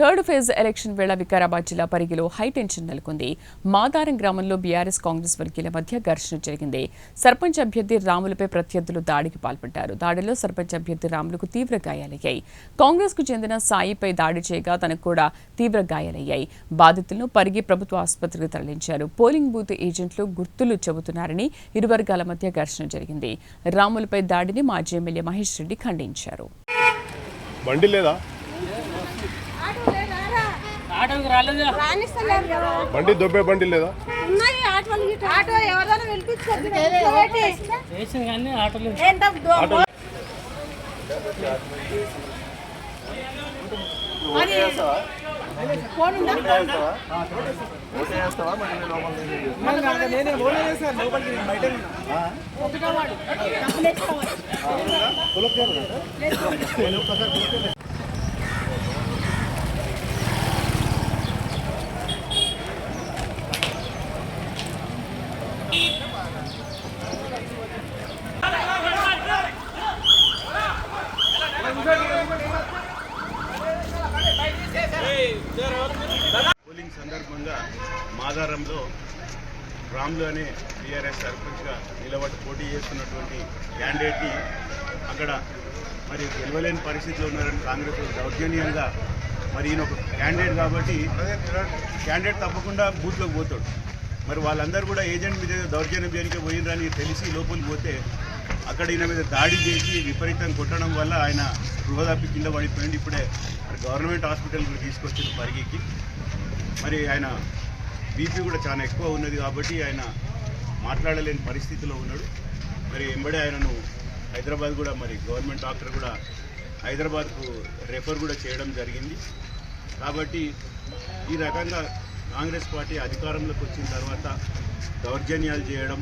Third phase election వేళ వికారాబాద్ జిల్లా పరిగిలో high tension నెలకొంది. మాదారం గ్రామంలో బీఆర్ఎస్ కాంగ్రెస్ వర్గీయుల మధ్య ఘర్షణ జరిగింది. సర్పంచ్ అభ్యర్థి రాములపై ప్రత్యర్థులు దాడికి పాల్పడ్డారు. దాడిలో సర్పంచ్ అభ్యర్థి రాములకు తీవ్ర గాయాలయ్యాయి. కాంగ్రెస్కు చెందిన సాయిపై దాడి చేయగా తనకు కూడా తీవ్ర గాయాలయ్యాయి. బాధితులను పరిగి ప్రభుత్వ ఆసుపత్రికి తరలించారు. పోలింగ్ బూత్ ఏజెంట్లు గుర్తులు చెబుతున్నారని ఇరు వర్గాల మధ్య ఘర్షణ జరిగింది. రాములపై దాడిని మాజీ ఎమ్మెల్యే మహేష్ రెడ్డి ఖండించారు. బండి లేదా? బండి దొబ్బే బండి లేదా? ఉన్నాయి ఆటోలు గిట్ల. ఆటో ఎవరైనా? ఒకటో వాడు. ఆధారంలో రాములు అనే టీఆర్ఎస్ సర్పంచ్గా నిలబడి పోటీ చేస్తున్నటువంటి క్యాండిడేట్ని అక్కడ మరి గెలవలేని పరిస్థితిలో ఉన్నారని కాంగ్రెస్ దౌర్జన్యంగా మరి ఈయన ఒక క్యాండిడేట్ కాబట్టి క్యాండిడేట్ తప్పకుండా బూత్లోకి పోతాడు. మరి వాళ్ళందరూ కూడా ఏజెంట్ మీద దౌర్జన్యం జరిగే పోయినరని తెలిసి లోపలికి పోతే అక్కడ ఈయన మీద దాడి చేసి విపరీతం కొట్టడం వల్ల ఆయన గృహదాపి కింద పడిపోయింది ఇప్పుడే గవర్నమెంట్ హాస్పిటల్కి తీసుకొచ్చింది పరిగికి. మరి ఆయన బీపీ కూడా చాలా ఎక్కువ ఉన్నది కాబట్టి ఆయన మాట్లాడలేని పరిస్థితిలో ఉన్నాడు. మరి ఎంబడే ఆయనను హైదరాబాద్ కూడా మరి గవర్నమెంట్ డాక్టర్ కూడా హైదరాబాద్కు రెఫర్ కూడా చేయడం జరిగింది. కాబట్టి ఈ రకంగా కాంగ్రెస్ పార్టీ అధికారంలోకి వచ్చిన తర్వాత దౌర్జన్యాలు చేయడం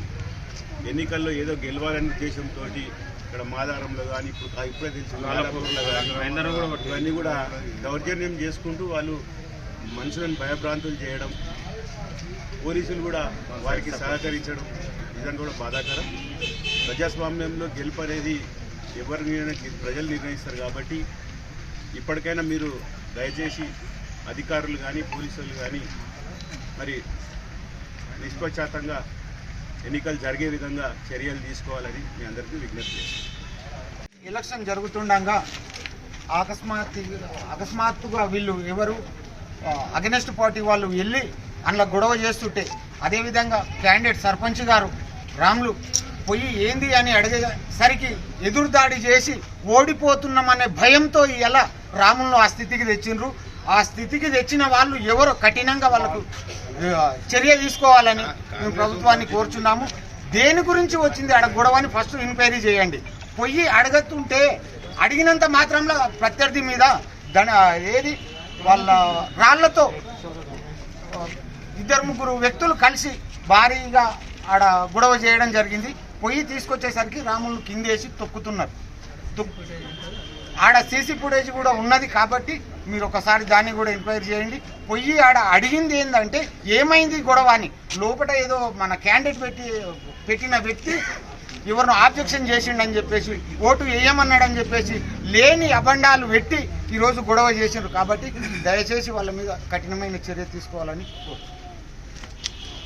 ఎన్నికల్లో ఏదో గెలవాలనే ఉద్దేశంతో ఇక్కడ మాదారంలో కానీ ఇప్పుడు ఇప్పుడే తెలిసి ఇవన్నీ కూడా దౌర్జన్యం చేసుకుంటూ వాళ్ళు మనుషులను భయభ్రాంతులు చేయడం పోలీసులు కూడా వారికి సహకరించడం ఇదంతా కూడా బాధాకరం. ప్రజాస్వామ్యంలో గెలుపు అనేది ఎవరు ప్రజలు నిర్ణయిస్తారు కాబట్టి ఇప్పటికైనా మీరు దయచేసి అధికారులు కానీ పోలీసులు కానీ మరి నిష్పక్షాతంగా ఎన్నికలు జరిగే విధంగా చర్యలు తీసుకోవాలని మీ అందరికీ విజ్ఞప్తి చేస్తాను ఎలక్షన్ జరుగుతుండగా అకస్మాత్ అకస్మాత్తుగా వీళ్ళు ఎవరు అగెనెస్ట్ పార్టీ వాళ్ళు వెళ్ళి అందులో గొడవ చేస్తుంటే అదేవిధంగా క్యాండిడేట్ సర్పంచ్ గారు రాములు పోయి ఏంది అని అడిగేసరికి ఎదురుదాడి చేసి ఓడిపోతున్నామనే భయంతో ఎలా రాములను ఆ స్థితికి తెచ్చిండ్రు. ఆ స్థితికి తెచ్చిన వాళ్ళు ఎవరో కఠినంగా వాళ్ళకు చర్య తీసుకోవాలని మేము ప్రభుత్వాన్ని కోరుచున్నాము. దేని గురించి వచ్చింది? ఆడ గొడవని ఫస్ట్ ఎంక్వైరీ చేయండి. పొయ్యి అడగతుంటే అడిగినంత మాత్రంలో ప్రత్యర్థి మీద దన ఏది? వాళ్ళ రాళ్ళతో ఇద్దరు ముగ్గురు వ్యక్తులు కలిసి భారీగా ఆడ గొడవ చేయడం జరిగింది. పొయ్యి తీసుకొచ్చేసరికి రాములు కిందేసి తొక్కుతున్నారు. ఆడ సీసీ ఫుటేజ్ కూడా ఉన్నది కాబట్టి మీరు ఒకసారి దాన్ని కూడా ఎంక్వైరీ చేయండి. పొయ్యి ఆడ అడిగింది ఏంటంటే ఏమైంది గొడవ అని. లోపల ఏదో మన క్యాండిడేట్ పెట్టి పెట్టిన వ్యక్తి ఎవరినో ఆబ్జెక్షన్ చేసిండని చెప్పేసి ఓటు వేయమన్నాడని చెప్పేసి లేని అబండాలు పెట్టి ఈరోజు గొడవ చేసిండ్రు. కాబట్టి దయచేసి వాళ్ళ మీద కఠినమైన చర్య తీసుకోవాలని కోరుతున్నాను.